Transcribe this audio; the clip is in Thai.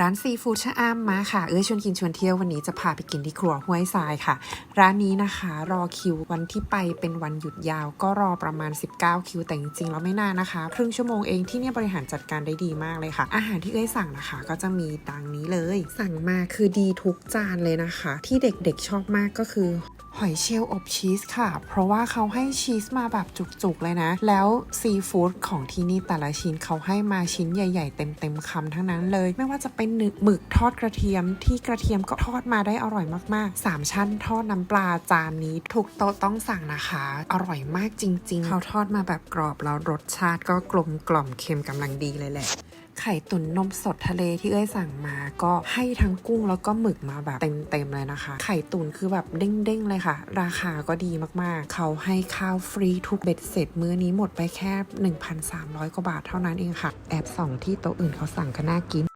ร้านซีฟู้ดชะอำมาค่ะ เอ้ยชวนกินชวนเที่ยววันนี้จะพาไปกินที่ครัวห้วยทรายค่ะ ร้านนี้นะคะ รอคิววันที่ไปเป็นวันหยุดยาว ก็รอประมาณ 19 คิว แต่จริงๆแล้วไม่นานนะคะ ครึ่งชั่วโมงเองที่เนี่ยบริหารจัดการได้ดีมากเลยค่ะ อาหารที่เอ้ยสั่งนะคะ ก็จะมีดังนี้เลย สั่งมาคือดีทุกจานเลยนะคะ ที่เด็กๆชอบมากก็คือ หอยเชลล์อบชีสค่ะ เพราะว่าเขาให้ชีสมาแบบจุกๆเลยนะ แล้วซีฟู้ดของที่นี่แต่ละชิ้นเขาให้มาชิ้นใหญ่ ๆ เต็มๆคำทั้งนั้นเลย ไม่ว่าจะเป็นหนึหมึกทอดกระเทียมที่กระเทียมก็ทอดมาได้อร่อยมากๆ 3 ชั้นทอดน้ำปลาจานนี้ทุกโต๊ะต้องสั่งนะคะ อร่อยมากจริง ๆ เขาทอดมาแบบกรอบแล้วรสชาติก็กลมกล่อมเค็มกำลังดีเลยแหละ ไข่ตุ๋นนมสดทะเลที่เอ้ยสั่งมา ก็ให้ทั้งกุ้งแล้วก็หมึกมาแบบเต็มๆเลยนะคะ ไข่ตุ๋นคือแบบเด้งๆเลยค่ะ ราคาก็ดีมากๆ เขาให้ข้าวฟรีทุกเบ็ดเสร็จมื้อนี้หมดไปแค่ 1,300 กว่าบาทเท่านั้นเองค่ะ แอบส่องที่โต๊ะอื่นเขาสั่งก็น่ากิน